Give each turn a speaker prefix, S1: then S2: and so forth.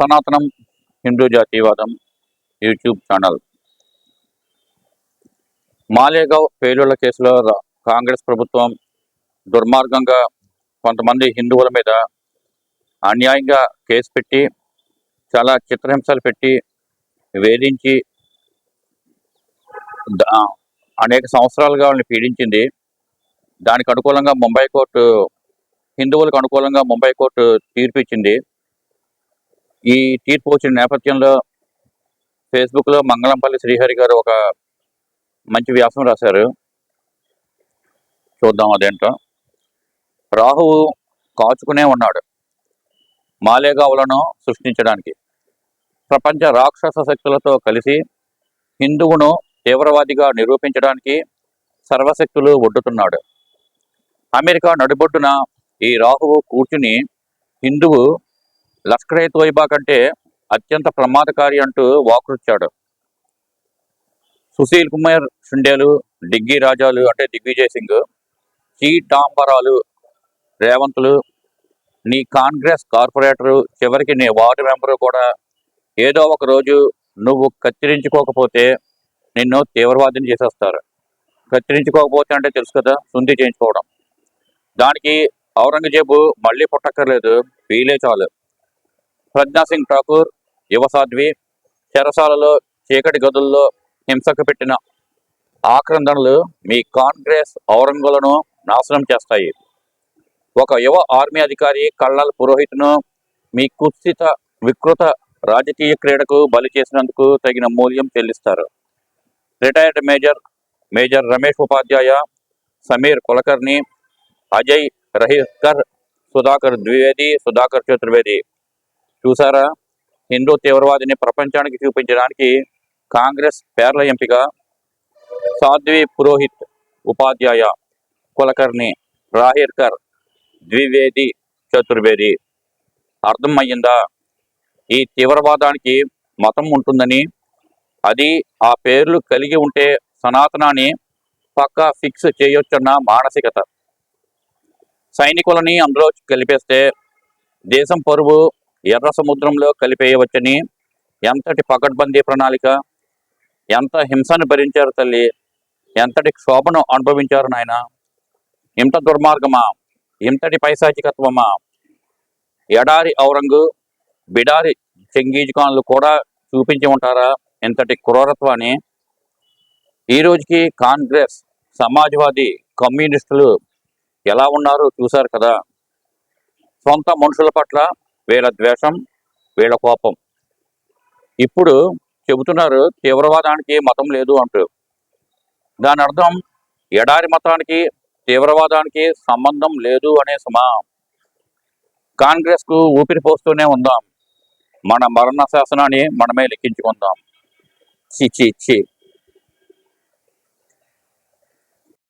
S1: సనాతనం హిందూ జాతీయవాదం YouTube channel. Malegaon పేలుళ్ళ కేసులో కాంగ్రెస్ ప్రభుత్వం దుర్మార్గంగా కొంతమంది హిందువుల మీద అన్యాయంగా కేసు పెట్టి చాలా చిత్రహింసలు పెట్టి వేధించి అనేక సంవత్సరాలుగా వాళ్ళని పీడించింది. దానికి అనుకూలంగా ముంబై కోర్టు హిందువులకు అనుకూలంగా ముంబై కోర్టు తీర్పు ఇచ్చింది ఈ తీర్పు వచ్చిన నేపథ్యంలో ఫేస్బుక్లో మంగళంపల్లి శ్రీహరి గారు ఒక మంచి వ్యాసం రాశారు. చూద్దాం అదేంటో. రాహువు కాచుకునే ఉన్నాడు. మాలేగావులను సృష్టించడానికి. ప్రపంచ రాక్షస శక్తులతో కలిసి హిందువును తీవ్రవాదిగా నిరూపించడానికి సర్వశక్తులు ఒడ్డుతున్నాడు. అమెరికా నడిబొడ్డున ఈ రాహువు కూర్చుని హిందువు లష్కర్ ఏ తోయిబా కంటే అత్యంత ప్రమాదకారి అంటూ వాకృచ్చాడు. సుశీల్ కుమార్ షుండేలు డిగ్గీ రాజాలు అంటే దిగ్విజయ్ సింగ్ చి డాంబరాలు రేవంతులు నీ కాంగ్రెస్ కార్పొరేటరు చివరికి నీ వార్డు మెంబరు కూడా. ఏదో ఒక రోజు నువ్వు కత్తిరించుకోకపోతే నిన్ను తీవ్రవాదిని చేసేస్తారు. కత్తిరించుకోకపోతే అంటే తెలుసు కదా సుంది చేయించుకోవడం. దానికి ఔరంగజేబు మళ్ళీ పుట్టక్కర్లేదు వీలే చాలు. ప్రజ్ఞా సింగ్ ఠాకూర్ యువసాధ్వి చెరసాలలో చీకటి గదుల్లో హింసకు పెట్టిన ఆక్రందనలు మీ కాంగ్రెస్ ఔరంగులను నాశనం చేస్తాయి. ఒక యువ ఆర్మీ అధికారి కళ్ళల్ పురోహిత్ను మీ కుత్సిత వికృత రాజకీయ క్రీడకు బలి చేసినందుకు తగిన మూల్యం చెల్లిస్తారు. రిటైర్డ్ మేజర్ మేజర్ రమేష్ ఉపాధ్యాయ సమీర్ కులకర్ణి అజయ్ రహికర్ సుధాకర్ ద్వివేది సుధాకర్ చతుర్వేది. చూసారా? హిందూ తీవ్రవాదిని ప్రపంచానికి చూపించడానికి కాంగ్రెస్ పేర్ల ఎంపిక. సాధ్వి పురోహిత్ ఉపాధ్యాయ కులకర్ణి రాహిర్కర్ ద్వివేది చతుర్వేది. అర్థమయ్యిందా? ఈ తీవ్రవాదానికి మతం ఉంటుందని అది ఆ పేర్లు కలిగి ఉంటే సనాతనాన్ని పక్కా ఫిక్స్ చేయొచ్చన్న మానసికత. సైనికులని అందులో కలిపేస్తే దేశం పరువు ఎర్ర సముద్రంలో కలిపేయవచ్చని ఎంతటి పకడ్బందీ ప్రణాళిక ఎంత హింసను భరించారు తల్లి ఎంతటి క్షోభను అనుభవించారు నాయన ఇంత దుర్మార్గమా ఇంతటి పైశాచికత్వమా? ఎడారి ఔరంగు బిడారి చెంగీజ్ ఖాన్లు కూడా చూపించి ఉంటారా ఇంతటి క్రూరత్వాన్ని? ఈ రోజుకి కాంగ్రెస్ సమాజ్వాదీ కమ్యూనిస్టులు ఎలా ఉన్నారు చూశారు కదా? సొంత మనుషుల పట్ల వీళ్ళ ద్వేషం వీళ్ళ కోపం. ఇప్పుడు చెబుతున్నారు తీవ్రవాదానికి మతం లేదు అంటూ. దాని అర్థం ఎడారి మతానికి తీవ్రవాదానికి సంబంధం లేదు అనే సుమా. కాంగ్రెస్కు ఊపిరి పోస్తూనే ఉందాం. మన మరణ శాసనాన్ని మనమే లెక్కించుకుందాం. చి చి చి